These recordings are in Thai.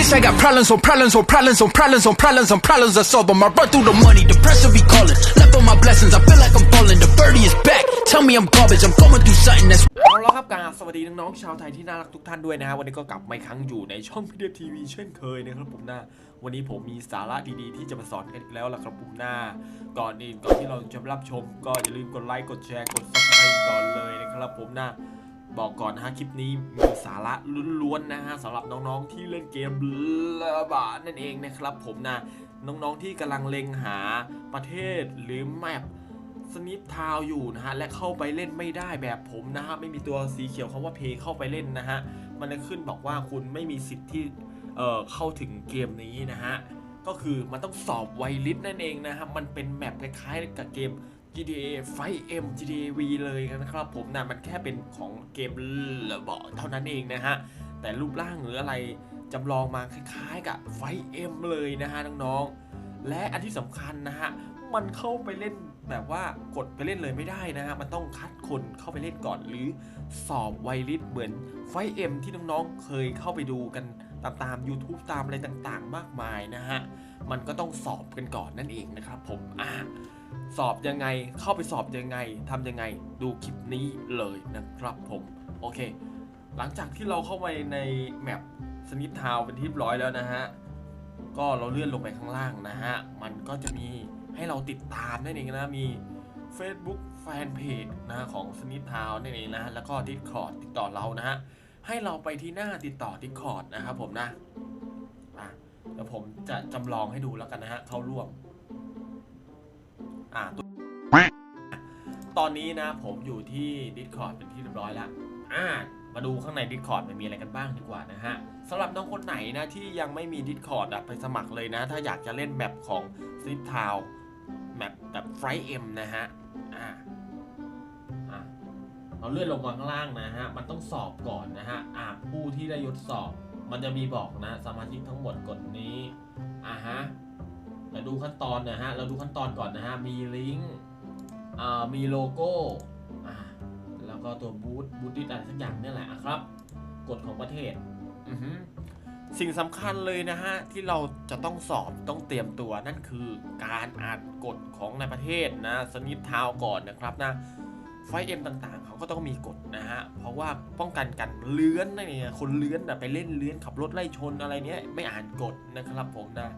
Bitch, I got problems on problems on problems on problems on problems on problems I solve them. I run through the money, the pressure be calling. Left on my blessings, I feel like I'm falling. The birdie is back. Tell me I'm garbage, I'm going through something that's เอาละครับกราบสวัสดีน้องๆชาวไทยที่น่ารักทุกท่านด้วยนะฮะวันนี้ก็กลับมาอีกครั้งอยู่ในช่องพีเดีทีวีเช่นเคยนะครับผมนะวันนี้ผมมีสาระดีๆที่จะมาสอนกันอีกแล้วล่ะครับผมหน้าก่อนอื่นก่อนที่เราจะรับชม ก็อย่าลืมกดไลค์กดแชร์กดซับสไครต์ก่อนเลยนะครับผมนะ บอกก่อนนะฮะคลิปนี้มีสาระล้วนๆนะฮะสำหรับน้องๆที่เล่นเกมระบาดนั่นเองนะครับ ผมนะน้องๆที่กำลังเล็งหาประเทศหรือแมปสนิปทาวอยู่นะฮะและเข้าไปเล่นไม่ได้แบบผมนะฮะไม่มีตัวสีเขียวคำว่าเพย์เข้าไปเล่นนะฮะมันจะขึ้นบอกว่าคุณไม่มีสิทธิ์ที่เอ่อเข้าถึงเกมนี้นะฮะก็คือมันต้องสอบไวลิสนั่นเองนะฮะมันเป็นแมปคล้ายๆกับเกม GTA 5M GTA V เลยนะครับผมนะมันแค่เป็นของเกมระเบาเท่านั้นเองนะฮะ แต่รูปร่างหรืออะไรจำลองมาคล้ายๆกับ 5M เลยนะฮะน้องๆ และอันที่สำคัญนะฮะ มันเข้าไปเล่นแบบว่ากดไปเล่นเลยไม่ได้นะฮะ มันต้องคัดคนเข้าไปเล่นก่อนหรือสอบไวลิสเหมือนไฟเอ็มที่น้องๆ เคยเข้าไปดูกันตามตาม YouTube ตามอะไรต่างๆ มากมายนะฮะ มันก็ต้องสอบกันก่อนนั่นเองนะครับผม อะ สอบยังไงเข้าไปสอบยังไงทำยังไงดูคลิปนี้เลยนะครับผมโอเค หลังจากที่เราเข้าไปในแมปสนิททาวเป็นที่เรียบร้อยแล้วนะฮะก็เราเลื่อนลงไปข้างล่างนะฮะมันก็จะมีให้เราติดตามนั่นเองนะมี Facebook Fanpage นะของสนิททาวนั่นเองนะแล้วก็ Discord ติดต่อเรานะฮะให้เราไปที่หน้าติดต่อ Discord นะครับผมนะอะเดี๋ยวผมจะจำลองให้ดูแล้วกันนะฮะเข้าร่วม อะตัวตอนนี้นะผมอยู่ที่ Discord เป็นที่เรียบร้อยแล้วอ่ามาดูข้างใน Discord มันมีอะไรกันบ้างดีกว่านะฮะสำหรับน้องคนไหนนะที่ยังไม่มี Discord อะไปสมัครเลยนะ ถ้าอยากจะเล่นแมปของ s l i p Town แมปแบบ f r i M นะฮะอ่าอ่าเราเลื่อนลงมาข้างล่างนะฮะ มันต้องสอบก่อนนะฮะ อ่าผู้ที่ได้ยศสอบ มันจะมีบอกนะ สมาชิกทั้งหมดกดนี้ อ่าฮะ เราดูขั้นตอนนะฮะ เราดูขั้นตอนก่อนนะฮะ มีลิงก์อ่ามีโลโก้แล้วก็ตัวบูธบูธดิสอะไรสักอย่างเนี่ยแหละครับ กฎของประเทศ สิ่งสำคัญเลยนะฮะ ที่เราจะต้องสอบต้องเตรียมตัวนั่นคือการอ่านกฎของในประเทศนะสนิททาวก่อนนะครับนะไฟเอ็มต่างๆ เขาก็ต้องมีกฎนะฮะ เพราะว่าป้องกันกันเลื้อนนี่คนเลื้อนนะไปเล่นเลื้อนขับรถไล่ชนอะไรเนี้ยไม่อ่านกฎนะครับผมนะ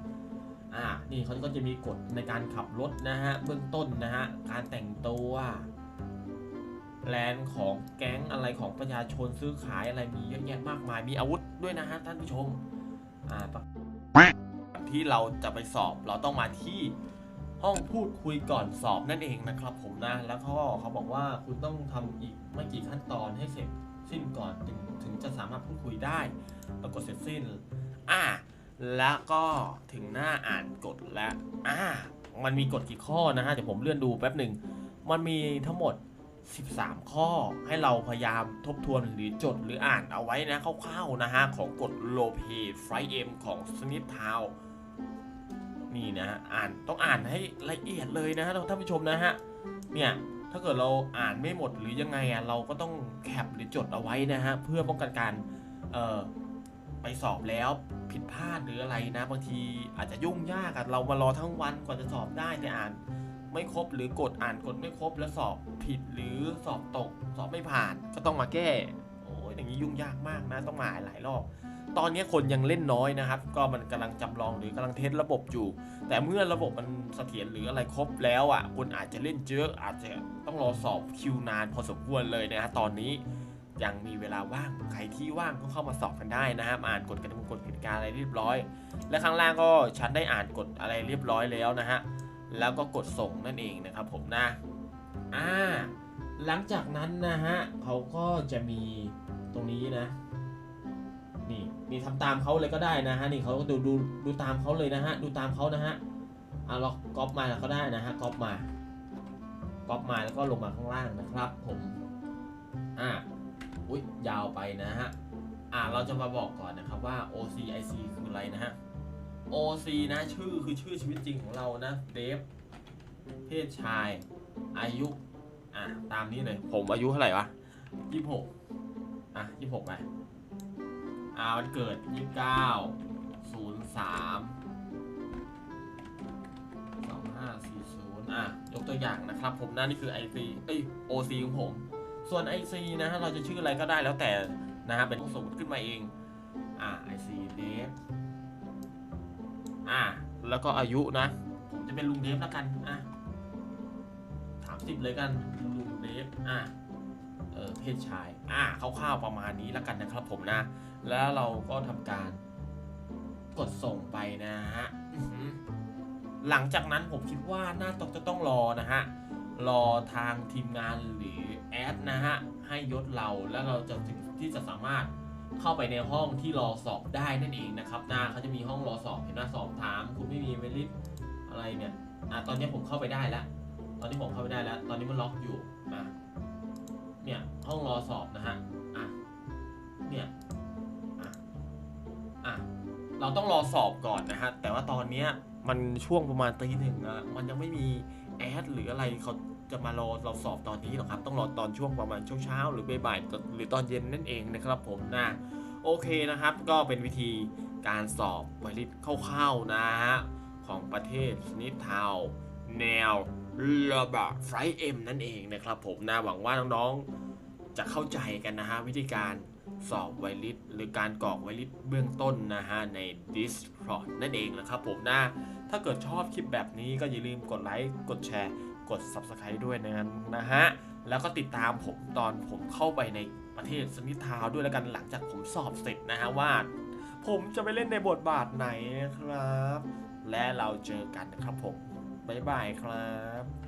อ่านี่เขาก็จะมีกฎในการขับรถนะฮะเบื้องต้นนะฮะการแต่งตัวแลนของแก๊งอะไรของประชาชนซื้อขายอะไรมีเยอะแยะมากมายมีอาวุธด้วยนะฮะท่านผู้ชมอ่าที่เราจะไปสอบเราต้องมาที่ห้องพูดคุยก่อนสอบนั่นเองนะครับผมนะ แล้วก็เขาบอกว่าคุณต้องทำอีกไม่กี่ขั้นตอนให้เสร็จสิ้นก่อนถึงถึงจะสามารถพูดคุยได้ปรากฏเสร็จสิ้น อ่า แล้วก็ถึงหน้าอ่านกฎแล้วอ่ามันมีกฎกี่ข้อนะฮะเดี๋ยวผมเลื่อนดูแป๊บหนึ่งมันมีทั้งหมด 13 ข้อให้เราพยายามทบทวนหรือจดหรืออ่านเอาไว้นะคร่าวๆนะฮะ ของกฎโลเพไฟเอ็มของสนิททาวนี่นะฮะอ่านต้องอ่านให้ละเอียดเลยนะฮะท่านผู้ชมนะฮะ เนี่ย ถ้าเกิดเราอ่านไม่หมดหรือยังไงอะเราก็ต้องแคปหรือจดเอาไว้นะฮะ เพื่อป้องกันการเอ่อ ไปสอบแล้วผิดพลาดหรืออะไรนะบางทีอาจจะยุ่งยากอะเรามารอทั้งวันกว่าจะสอบได้แต่อ่านไม่ครบหรือกดอ่านกดไม่ครบแล้วสอบผิดหรือสอบตก สอบไม่ผ่านก็ต้องมาแก้ โอ้ยอย่างนี้ยุ่งยากมากนะต้องมาหลายรอบ ตอนนี้คนยังเล่นน้อยนะครับ ก็มันกำลังจำลองหรือกำลังเทสระบบอยู่ แต่เมื่อระบบมันเสถียรหรืออะไรครบแล้วอะคนอาจจะเล่นเยอะอาจจะต้องรอสอบคิวนานพอสมควรเลยนะฮะตอนนี้ ยังมีเวลาว่างใครที่ว่างก็เข้ามาสอบกันได้นะครับ อ่านกฎกติกากฎกติกาอะไรเรียบร้อย และข้างล่างก็ฉันได้อ่านกฎอะไรเรียบร้อยแล้วนะฮะแล้วก็กดส่งนั่นเองนะครับผมนะอ่าหลังจากนั้นนะฮะเขาก็จะมีตรงนี้นะนี่นี่ทำตามเขาเลยก็ได้นะฮะนี่เขาก็ดูดูดูตามเขาเลยนะฮะดูตามเขานะฮะเอาเราก๊อปมาก็ได้นะฮะก๊อปมาก๊อปมาแล้วก็ลงมาข้างล่างนะครับผมอ่า อุ้ยยาวไปนะฮะ อ่าเราจะมาบอกก่อนนะครับว่า OCIC คืออะไรนะฮะ OC นะชื่อคือชื่อชีวิตจริงของเรานะเดฟเพศชาย อายุ อะ ตามนี้เลย ผมอายุเท่าไหร่วะยี่หกอะยี่หกไปอ่าวันเกิดยี่สิบเก้าสามสองห้าสี่ศูนย์อะ ยกตัวอย่างนะครับ ผมนะนี่คือ IC เอ้ย OC ของผม ส่วน IC นะฮะเราจะชื่ออะไรก็ได้แล้วแต่นะฮะเป็นสมมติขึ้นมาเองอ่า IC เดฟอ่าแล้วก็อายุนะ ผมจะเป็นลุงเดฟแล้วกันอะถามสิบเลยกันลุงเดฟอะเออเพศชายอ่าคร่าวๆประมาณนี้แล้วกันนะครับผมนะ แล้วเราก็ทำการกดส่งไปนะฮะหลังจากนั้นผมคิดว่าน่าต้องจะต้องรอนะฮะ รอทางทีมงานหรือ แอดนะฮะให้ยศเราแล้วเราจะถึงที่จะสามารถเข้าไปในห้องที่รอสอบได้นั่นเองนะครับนะเขาจะมีห้องรอสอบเห็นไหมสอบถาม คุณไม่มีเวลิสอะไรเนี่ยอะตอนนี้ผมเข้าไปได้แล้วตอนนี้ผมเข้าไปได้แล้ว ตอนนี้มันล็อกอยู่นะเนี่ยห้องรอสอบนะฮะอะเนี่ยอะอะเราต้องรอสอบก่อนนะฮะแต่ว่าตอนเนี้ยมันช่วงประมาณตีหนึ่งอะมันยังไม่มีแอดหรืออะไรเขาจะมารอเราสอบตอนนี้หรอกครับ ต้องรอตอนช่วงประมาณเช้าๆหรือบ่ายๆหรือตอนเย็นนั่นเองนะครับผมนะโอเคนะครับ ก็เป็นวิธีการสอบไวริสคร่าวๆนะฮะของประเทศสนิทาวแนวระบาไฟเอ็มนั่นเองนะครับผมนะหวังว่าน้องๆจะเข้าใจกันนะฮะวิธีการสอบไวริสหรือการกรอกไวริสเบื้องต้นนะฮะใน Discord นั่นเองนะครับผมนะถ้าเกิดชอบคลิปแบบนี้ก็อย่าลืมกดไลค์กดแชร์ กด Subscribe ด้วยนะนะฮะ แล้วก็ติดตามผมตอนผมเข้าไปในประเทศสมิทาวด้วยแล้วกันหลังจากผมสอบเสร็จนะฮะว่า ผมจะไปเล่นในบทบาทไหนนะครับ และเราเจอกันนะครับผม บ๊ายบายครับ